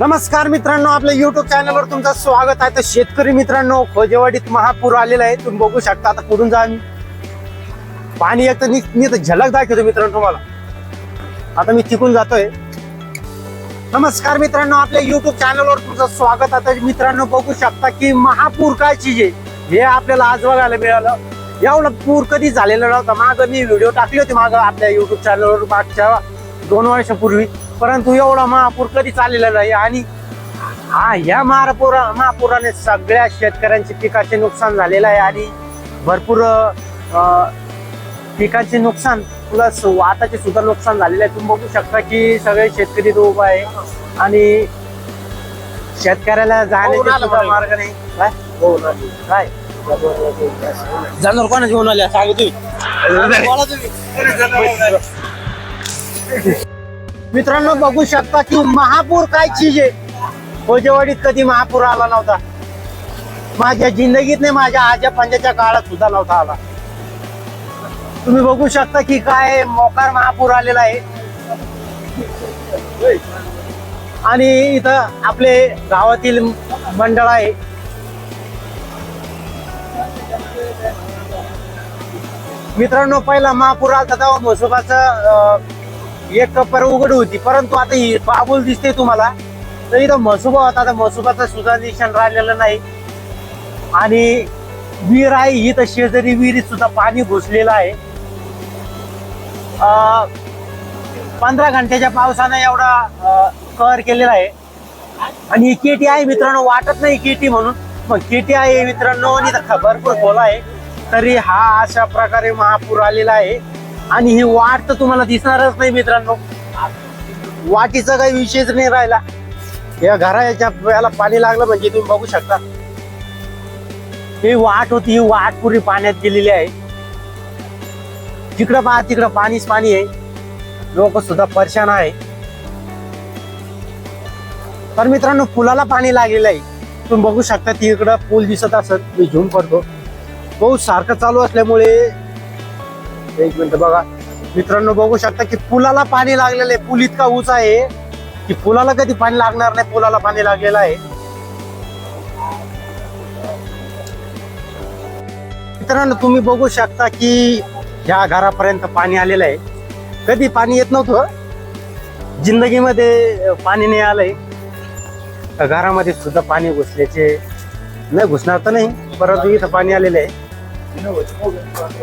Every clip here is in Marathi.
नमस्कार मित्रांनो आपल्या युट्यूब चॅनलवर तुमचं स्वागत आहे. तर शेतकरी मित्रांनो खोजेवाडीत महापूर आलेला आहे. तुम्ही बघू शकता आता पुढून जा पाणी एक तर मी तर झलक दाखवतो मित्रांनो तुम्हाला. आता मी तिकून जातोय. नमस्कार मित्रांनो आपल्या युट्यूब चॅनलवर तुमचं स्वागत आता मित्रांनो बघू शकता की महापूर काय चीज आहे हे आपल्याला आज बघायला मिळालं. एवढं पूर कधी झालेला नव्हता. माग मी व्हिडिओ टाकले होते माग आपल्या युट्यूब चॅनलवर मागच्या दोन वर्षापूर्वी. परंतु एवढा महापूर कधी चाललेला नाही आणि हा या महापुरा महापुराने सगळ्या शेतकऱ्यांचे पिकाचे नुकसान झालेलं आहे आणि भरपूर पिकाचे नुकसान प्लस वाताचे सुद्धा नुकसान झालेलं आहे. तुम्ही बघू शकता की सगळे शेतकरी उभा आहे आणि शेतकऱ्याला जाण्याचा सुद्धा मार्ग नाही. काय? काय? जाणार कोणा घेऊन आल्या सांग तुम्ही. मित्रांनो बघू शकता की महापूर काय चीज आहे? खोजेवाडीत कधी महापूर आला नव्हता. माझ्या जिंदगीत नाही माझ्या आजा पंजाच्या काळात सुद्धा नव्हता आला. तुम्ही बघू शकता की काय मोकार महापूर आलेला आहे. आणि इथं आपले गावातील मंडळ आहे. मित्रांनो पहिला महापूर आला तेव्हा म्हसोबाचं एक कपर उघड होती परंतु आता ही बाबूल दिसते तुम्हाला. तर इथं म्हसोबा होता आता म्हसोबाचं सुद्धा निशाण राहिलेलं नाही. आणि विहीर आहे इथं शेजारी विहिरीत सुद्धा पाणी घुसलेलं आहे. पंधरा घंट्याच्या पावसानं एवढा कव्हर केलेला आहे. आणि ही केटी आहे मित्रांनो वाटत नाही केटी म्हणून. मग केटी आहे मित्रांनो आणि इथं भरपूर खोल आहे. तरी हा अशा प्रकारे महापूर आलेला आहे. आणि ही वाट तर तुम्हाला दिसणारच नाही मित्रांनो. वाटीचा काही विषयच नाही राहिला. या घराच्या याला पाणी लागलं म्हणजे तुम्ही बघू शकता. ही वाट होती ही वाट पुरी पाण्यात गेलेली आहे. तिकडं पहा तिकडं पाणीच पाणी आहे. लोक सुद्धा परेशान आहे. तर मित्रांनो पुलाला पाणी लागलेलं आहे. तुम्ही बघू शकता तिकडं पूल दिसत असत. मी झूम करतो. पाऊस सारखं चालू असल्यामुळे एक मिनिट बघा. मित्रांनो बघू शकता की पुलाला पाणी लागलेलं आहे. पूल इतका उंच आहे की पुलाला कधी पाणी लागणार नाही पुलाला पाणी लागलेलं आहे. मित्रांनो तुम्ही बघू शकता की ह्या घरापर्यंत पाणी आलेलं आहे. कधी पाणी येत नव्हतं जिंदगीमध्ये पाणी नाही आलंय. घरामध्ये सुद्धा पाणी घुसल्याचे नाही घुसणार तर नाही परंतु इथं पाणी आलेलं आहे.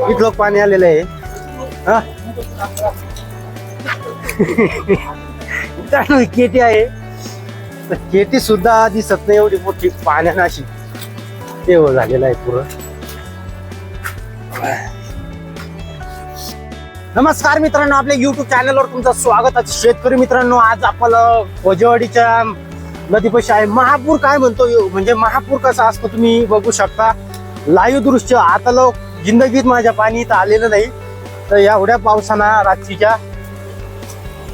इथलं पाणी आलेलं आहे. हा? मित्रांनो, केटी आहे. तर केटी सुद्धा दिसत नाही एवढी मोठी पाण्यानं अशी. ते झालेलं आहे पुरं. नमस्कार मित्रांनो आपल्या युट्यूब चॅनलवर तुमचं स्वागत आहे. शेतकरी मित्रांनो आज आपलं वजवाडीच्या नदीपाशी आहे. महापूर काय म्हणतो? म्हणजे महापूर कसा असतो तुम्ही बघू शकता. लाईव्ह दृश्य आता लोक जिंदगीत माझ्या पाणी इथं आलेलं नाही. तर एवढ्या पावसानं रात्रीच्या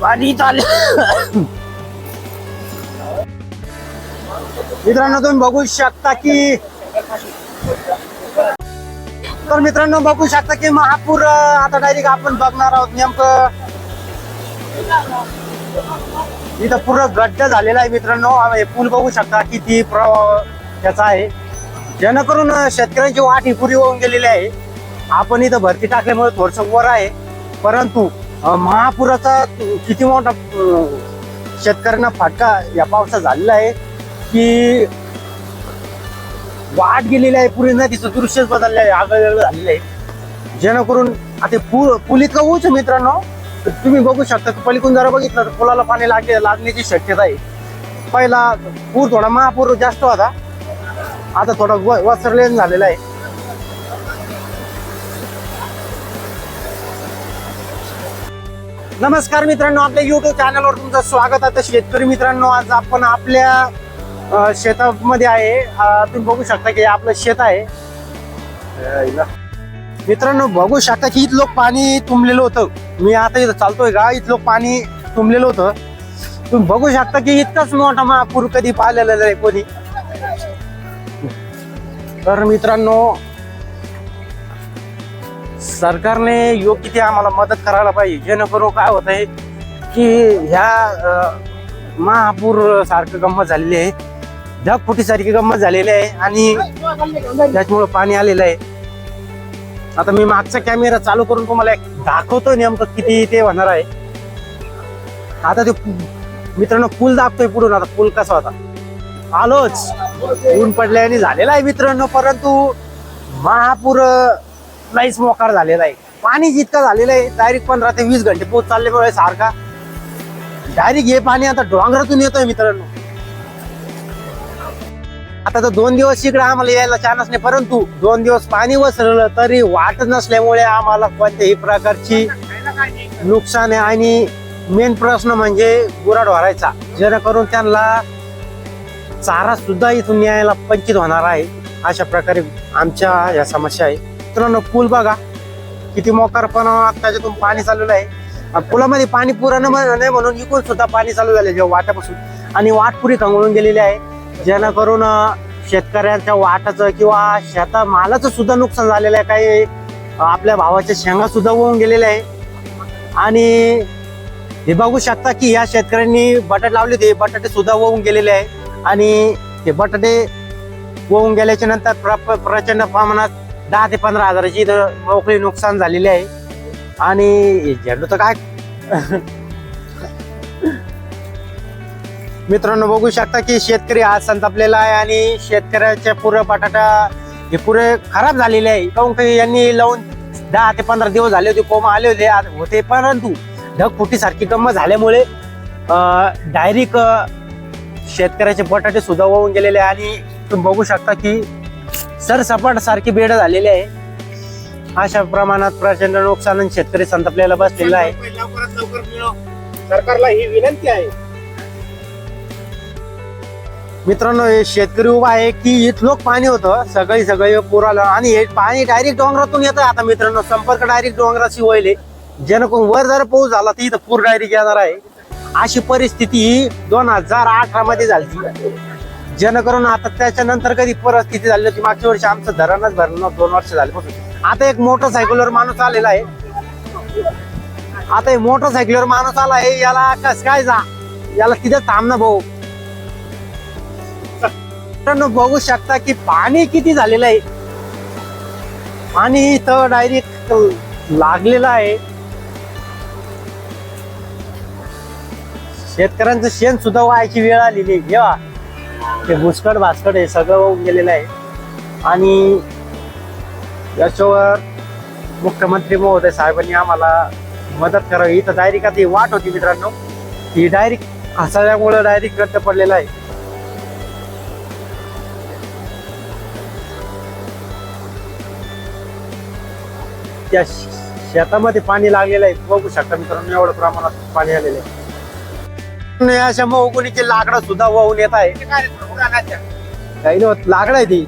पाणी इथं आले मित्रांनो तुम्ही बघू शकता की तर मित्रांनो बघू शकता की महापूर आता डायरेक्ट आपण बघणार आहोत नेमकं इथं पूर्ण गड्ड झालेला आहे मित्रांनो. हे पूल बघू शकता किती प्रभाव त्याचा आहे. जेणेकरून शेतकऱ्यांची वाट ही पुरी होऊन गेलेली आहे. आपण इथं भरती टाकल्यामुळे थोडस वर आहे. परंतु महापुराचा किती मोठा शेतकऱ्यांना फाटका या पावसात झालेला आहे की वाट गेलेली आहे पुरी नदीचं दृश्यच बदललं आहे आगळ झालेलं आहे. जेणेकरून आता पूल पूल इतका उंच मित्रांनो. तुम्ही बघू शकता पलीकडून जरा बघितलं तर पुलाला पाणी लागले लागण्याची शक्यता आहे. पहिला पूर थोडा महापूर जास्त होता. आता थोडा व- झालेला आहे. नमस्कार मित्रांनो आपल्या युट्यूब चॅनलवर तुमचं स्वागत आहे. तर शेतकरी मित्रांनो आज आपण आपल्या शेतामध्ये आहे. तुम्ही बघू शकता की हे आपलं शेत आहे. मित्रांनो बघू शकता की इथलं पाणी तुंबलेलं होतं. मी आता इथं चालतोय का? इथलं पाणी तुंबलेलं होतं. तुम्ही बघू शकता की इतकाच मोठा महापूर कधी पाहिलेला नाही कोणी. तर मित्रांनो सरकारने योग्य ती आम्हाला मदत करायला पाहिजे. जेणेकरून काय होत आहे की ह्या महापूर सारखं गंमत झालेली आहे. ढगफुटी सारखी गंमत झालेली आहे आणि त्याच्यामुळं पाणी आलेलं आहे. आता मी मागचा कॅमेरा चालू करून तुम्हाला एक दाखवतो नेमकं किती ते होणार आहे. आता ते मित्रांनो पूल दाखतोय पुढून. आता पूल कसा होता? आलोच. ऊन पडल्याने झालेला आहे मित्रांनो परंतु महापूर नाहीच मोकार झालेला आहे. पाणी जितकं झालेलं आहे डायरेक्ट पंधरा ते वीस घंटे पोहोच चालल्यामुळे सारखा. डायरेक्ट हे पाणी आता डोंगरातून येतोय मित्रांनो. आता तर दोन दिवस इकडे आम्हाला यायला चान्स नाही परंतु दोन दिवस पाणी वसरलं तरी वाट नसल्यामुळे आम्हाला कोणत्याही प्रकारची नुकसान आहे. आणि मेन प्रश्न म्हणजे गुराड भरायचा जेणेकरून त्यांना चारा सुद्धा इथून यायला पंचित होणार आहे. अशा प्रकारे आमच्या या समस्या आहे. मित्रांनो पूल बघा. किती मोकारपणा त्याच्यातून पाणी चाललेलं आहे. पुलामध्ये पाणी पुराणं नाही म्हणून इकून सुद्धा पाणी चालू झालं जेव्हा वाट्यापासून आणि वाट पुरी खंगळून गेलेली आहे. जेणेकरून शेतकऱ्यांच्या वाटाचं किंवा शेता मालाचं सुद्धा नुकसान झालेलं आहे. काही आपल्या भावाच्या शेंगा सुद्धा होऊन गेलेल्या आहे. आणि हे बघू शकता की या शेतकऱ्यांनी बटाटे लावले होते. बटाटे सुद्धा होऊन गेलेले आहे. आणि ते बटाटे होऊन गेल्याच्यानंतर प्र- प्रचंड प्रमाणात दहा ते पंधरा हजाराची इथं मोकळी नुकसान झालेली आहे. आणि झेंडू तर काय? मित्रांनो बघू शकता की शेतकरी आज संतापलेला आहे आणि शेतकऱ्याच्या पुरे बटाटा हे पुरे खराब झालेले आहे. काऊन की यांनी लावून दहा ते पंधरा दिवस झाले होते कोंब आले होते आज होते परंतु ढगफुटी सारखी गंमत झाल्यामुळे डायरेक्ट शेतकऱ्याचे बटाटे सुद्धा वाहून गेलेले आहे. आणि तुम्ही बघू शकता की सरसपाट सारखी बेड झालेली आहे. अशा प्रमाणात प्रचंड नुकसान शेतकरी संतापलेला बसलेला आहे. लवकरात लवकर मिळव सरकारला ही विनंती आहे. मित्रांनो हे शेतकरी उभा आहे की इथलोक पाणी होतं. सगळी सगळी पूर आलं आणि हे पाणी डायरेक्ट डोंगरातून येतं. आता मित्रांनो संपर्क डायरेक्ट डोंगराशी वळले जेणेकरून वर जर पाऊस झाला तर इथं पूर डायरेक्ट येणार आहे. अशी परिस्थिती दोन हजार अठरा मध्ये झाली. जेणेकरून आता त्याच्यानंतर कधी परिस्थिती झाली होती मागच्या वर्षी आमचं धरणच भरलं नव्हतं, दोन वर्ष झाले आता एक मोटरसायकलवर माणूस आलेला आहे. आता हे मोटरसायकलवर माणूस आला आहे याला कस काय जा? याला तिथे थांबणं भाऊ. बघू शकता की पाणी किती झालेलं आहे. पाणी इथं डायरेक्ट लागलेलं आहे. शेतकऱ्यांचं शेण सुद्धा व्हायची वेळ आलेली जेव्हा हे भुसकट भास्कट हे सगळं वाहून गेलेलं आहे. आणि याच्यावर मुख्यमंत्री महोदय साहेबांनी आम्हाला मदत करावी. इथं डायरेक्ट आता ही वाट होती मित्रांनो. ही डायरेक्ट खसाळ्यामुळे डायरेक्ट रद्द पडलेला आहे. त्या शेतामध्ये पाणी लागलेलं आहे. बघू शकता मित्रांनो एवढं प्रमाणात पाणी आलेलं आहे. अशा मौगुनीचे लाकडं सुद्धा वाहून येत आहे. काही नाही लाकडं आहे ती.